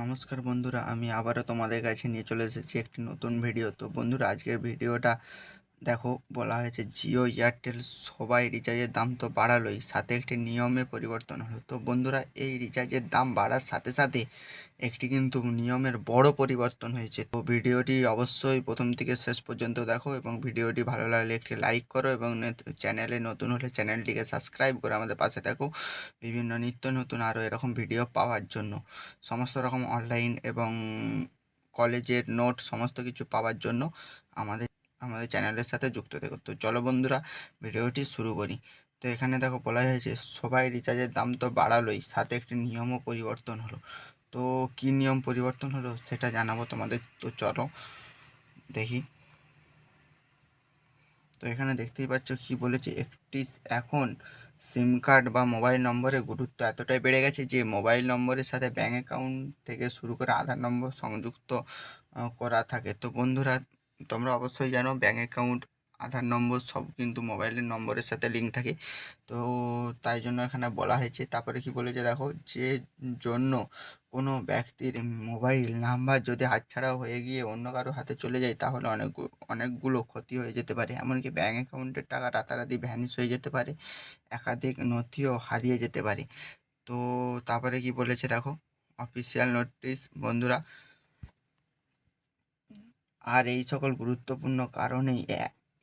নমস্কার বন্ধুরা, আমি আবারও তোমাদের কাছে নিয়ে চলে এসেছি একটি নতুন ভিডিও তো বন্ধুরা, আজকের ভিডিওটা দেখো, বলা হয়েছে জিও, এয়ারটেল সবাই রিচার্জের দাম তো বাড়ালোই, সাথে একটি নিয়মে পরিবর্তন হলো। তো বন্ধুরা, এই রিচার্জের দাম বাড়ার সাথে সাথে একটি কিন্তু নিয়মের বড় পরিবর্তন হয়েছে। তো ভিডিওটি অবশ্যই প্রথম থেকে শেষ পর্যন্ত দেখো এবং ভিডিওটি ভালো লাগলে একটি লাইক করো এবং চ্যানেলে নতুন হলে চ্যানেলটিকে সাবস্ক্রাইব করে আমাদের পাশে থাকো বিভিন্ন নিত্য নতুন আরও এরকম ভিডিও পাওয়ার জন্য। সমস্ত রকম অনলাইন এবং কলেজের নোট, সমস্ত কিছু পাওয়ার জন্য আমাদের আমাদের চ্যানেলের সাথে যুক্ত থেকো। তো চলো বন্ধুরা, ভিডিওটি শুরু করি। তো এখানে দেখো বলা হয়েছে, সবাই রিচার্জের দাম তো বাড়ালোই, সাথে একটি নিয়মও পরিবর্তন হলো। তো কী নিয়ম পরিবর্তন হলো সেটা জানাব তোমাদের। তো চলো দেখি। তো এখানে দেখতেই পাচ্ছ কি বলেছে, একটি এখন সিম কার্ড বা মোবাইল নম্বরের গুরুত্ব এতটাই বেড়ে গেছে যে মোবাইল নম্বরের সাথে ব্যাঙ্ক অ্যাকাউন্ট থেকে শুরু করে আধার নম্বর সংযুক্ত করা থাকে। তো বন্ধুরা তোমরা অবশ্যই জানো ব্যাঙ্ক অ্যাকাউন্ট আধার নম্বর সব কিন্তু মোবাইলের নম্বরের সাথে লিঙ্ক থাকে। তো তাই জন্য এখানে বলা হয়েছে, তারপরে কি বলেছে দেখো, যে জন্য কোনো ব্যক্তির মোবাইল নাম্বার যদি হাতছাড়া হয়ে গিয়ে অন্য কারও হাতে চলে যায়, তাহলে অনেক অনেকগুলো ক্ষতি হয়ে যেতে পারে। এমনকি ব্যাঙ্ক অ্যাকাউন্টের টাকা রাতারাতি ভ্যানিশ হয়ে যেতে পারে, একাধিক নথিও হারিয়ে যেতে পারে। তো তারপরে কি বলেছে দেখো অফিসিয়াল নোটিশ বন্ধুরা আর এই সকল গুরুত্বপূর্ণ কারণেই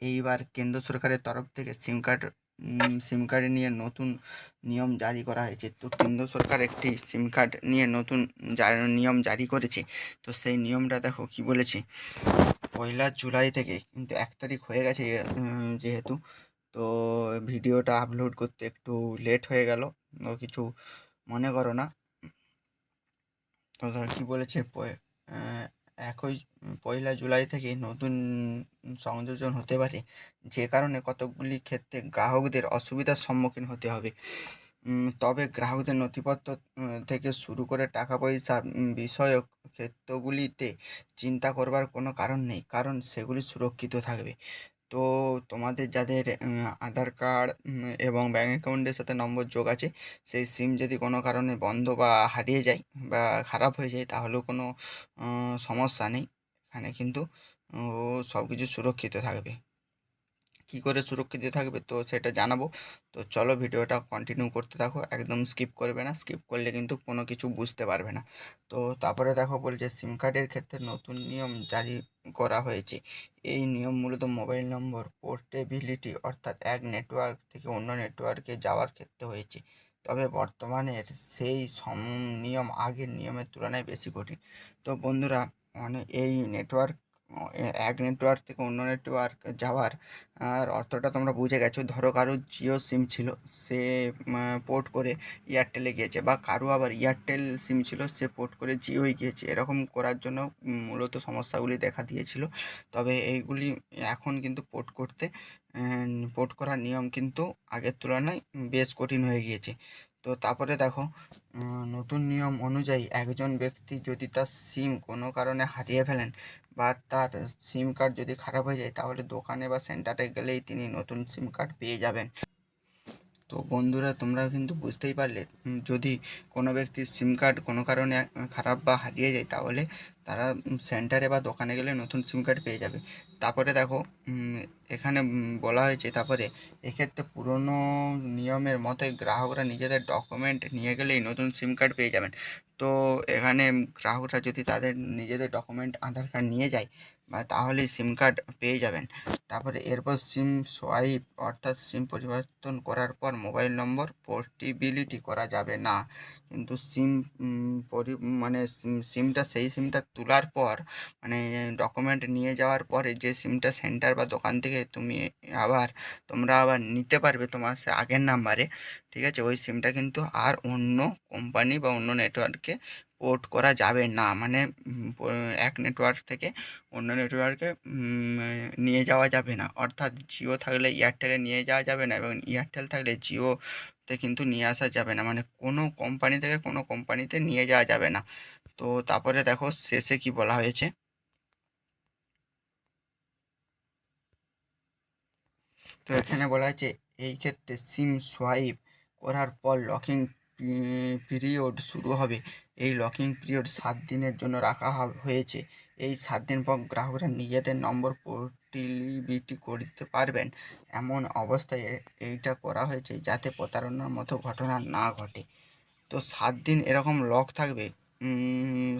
এইবার কেন্দ্র সরকারের তরফ থেকে সিম কার্ড সিম কার্ড নিয়ে নতুন নিয়ম জারি করা হয়েছে। তো কেন্দ্র সরকার একটি সিম কার্ড নিয়ে নতুন নিয়ম জারি করেছে। তো সেই নিয়মটা দেখো কি বলেছে? পয়লা জুলাই থেকে কিন্তু এক তারিখ হয়ে গেছে যেহেতু। তো ভিডিওটা আপলোড করতে একটু লেট হয়ে গেল। কিছু মনে করো না। তো কী বলেছে? একই পয়লা জুলাই থেকে নতুন সংযোজন হতে পারে। যে কারণে কতকগুলি ক্ষেত্রে গ্রাহকদের অসুবিধার সম্মুখীন হতে হবে। তবে গ্রাহকদের নথিপত্র থেকে শুরু করে টাকা পয়সা বিষয়ক ক্ষেত্রগুলিতে চিন্তা করবার কোনো কারণ নেই, কারণ সেগুলি সুরক্ষিত থাকবে। তো তোমাদের যাদের আধার কার্ড এবং ব্যাঙ্ক অ্যাকাউন্টের সাথে নম্বর যোগ আছে, সেই সিম যদি কোনো কারণে বন্ধ বা হারিয়ে যায় বা খারাপ হয়ে যায়, তাহলেও কোনো সমস্যা নেই। এখানে কিন্তু সব কিছু সুরক্ষিত থাকবে। কী করে সুরক্ষিত থাকবে তো সেটা জানাব। তো চলো ভিডিওটা কন্টিনিউ করতে থাকো, একদম স্কিপ করবে না স্কিপ করলে কিন্তু কোনো কিছু বুঝতে পারবে না। তো তারপরে দেখো বলছে সিম কার্ডের ক্ষেত্রে নতুন নিয়ম জারি করা হয়েছে। এই নিয়ম মূলত মোবাইল নম্বর পোর্টেবিলিটি অর্থাৎ এক নেটওয়ার্ক থেকে অন্য নেটওয়ার্কে যাওয়ার ক্ষেত্রে হয়েছে। তবে বর্তমানের সেই সম নিয়ম আগের নিয়মের তুলনায় বেশি কঠিন। তো বন্ধুরা মানে এই নেটওয়ার্ক এক নেটওয়ার্ক থেকে অন্য নেটওয়ার্ক যাওয়ার, আর অর্থটা তোমরা বুঝে গেছো। ধরো কারও জিও সিম ছিল, সে পোর্ট করে এয়ারটেলে গিয়েছে, বা কারও আবার এয়ারটেল সিম ছিল, সে পোর্ট করে জিওই গিয়েছে। এরকম করার জন্য মূলত সমস্যাগুলি দেখা দিয়েছিল। তবে এইগুলি এখন কিন্তু পোর্ট করতে পোর্ট করার নিয়ম কিন্তু আগের তুলনায় বেশ কঠিন হয়ে গিয়েছে। তো তারপরে দেখো নতুন নিয়ম অনুযায়ী একজন ব্যক্তি যদি তার সিম কোনো কারণে হারিয়ে ফেলেন বা তার সিম কার্ড যদি খারাপ হয়ে যায়, তাহলে দোকানে বা সেন্টারে গেলেই তিনি নতুন সিম কার্ড পেয়ে যাবেন। তো বন্ধুরা তোমরা কিন্তু বুঝতেই পারলে যদি কোনো ব্যক্তির সিম কার্ড কোনো কারণে খারাপ বা হারিয়ে যায়, তাহলে তারা সেন্টারে বা দোকানে গেলে নতুন সিম কার্ড পেয়ে যাবে। তারপরে দেখো এখানে বলা হয়েছে, তারপরে এক্ষেত্রে পুরনো নিয়মের মতে গ্রাহকরা নিজেদের ডকুমেন্ট নিয়ে গেলেই নতুন সিম কার্ড পেয়ে যাবেন। তো এখানে গ্রাহকরা যদি তাদের নিজেদের ডকুমেন্ট আধার কার্ড নিয়ে যায় বা তাহলেই সিম কার্ড পেয়ে যাবেন। তারপরে এরপর সিম সোয়াইপ অর্থাৎ সিম পরিবর্তন করার পর মোবাইল নম্বর পোর্টেবিলিটি করা যাবে না। কিন্তু সিম পরি মানে সিমটা সেই সিমটা তোলার পর মানে ডকুমেন্ট নিয়ে যাওয়ার পরে যে সিমটা সেন্টার বা দোকান থেকে তুমি আবার, তোমরা আবার নিতে পারবে তোমার সে আগের নাম্বারে ঠিক আছে? ওই সিমটা কিন্তু আর অন্য কোম্পানি বা অন্য নেটওয়ার্কে পোর্ট করা যাবে না। মানে এক নেটওয়ার্ক থেকে অন্য নেটওয়ার্কে নিয়ে যাওয়া যাবে না। অর্থাৎ জিও থাকলে এয়ারটেলে নিয়ে যাওয়া যাবে না এবং এয়ারটেল থাকলে জিওতে কিন্তু নিয়ে আসা যাবে না। মানে কোনো কোম্পানি থেকে কোনো কোম্পানিতে নিয়ে যাওয়া যাবে না। তো তারপরে দেখো, শেষে কি বলা হয়েছে? তো এখানে বলা হয়েছে, এই ক্ষেত্রে সিম সোয়াইপ করার পর লকিং পিরিয়ড শুরু হবে। এই লকিং পিরিয়ড সাত দিনের জন্য রাখা হয়েছে। এই সাত দিন পর গ্রাহকরা নিজেদের নম্বর পোর্টিলিবিটি করতে পারবেন। এমন অবস্থায় এইটা করা হয়েছে যাতে প্রতারণার মতো ঘটনা না ঘটে। তো সাত দিন এরকম লক থাকবে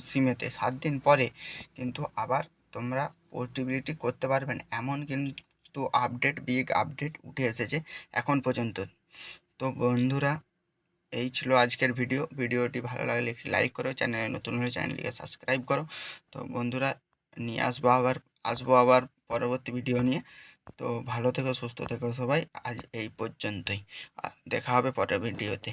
সিমেতে সাত দিন পরে। কিন্তু আবার তোমরা পোর্টিবিলিটি করতে পারবেন। এমন কিন্তু আপডেট বিগ আপডেট উঠে এসেছে এখন পর্যন্ত। তো বন্ধুরা এই ছিল আজকের ভিডিও ভিডিওটি ভালো লাগলে একটি লাইক করো চ্যানেলে নতুন হলে চ্যানেলটিকে সাবস্ক্রাইব করো। তো বন্ধুরা, নিয়ে আসব আবার আসব আবার পরবর্তী ভিডিও নিয়ে। তো ভালো থেকো, সুস্থ থেকো সবাই। আজ এই পর্যন্তই। দেখা হবে পরের ভিডিওতে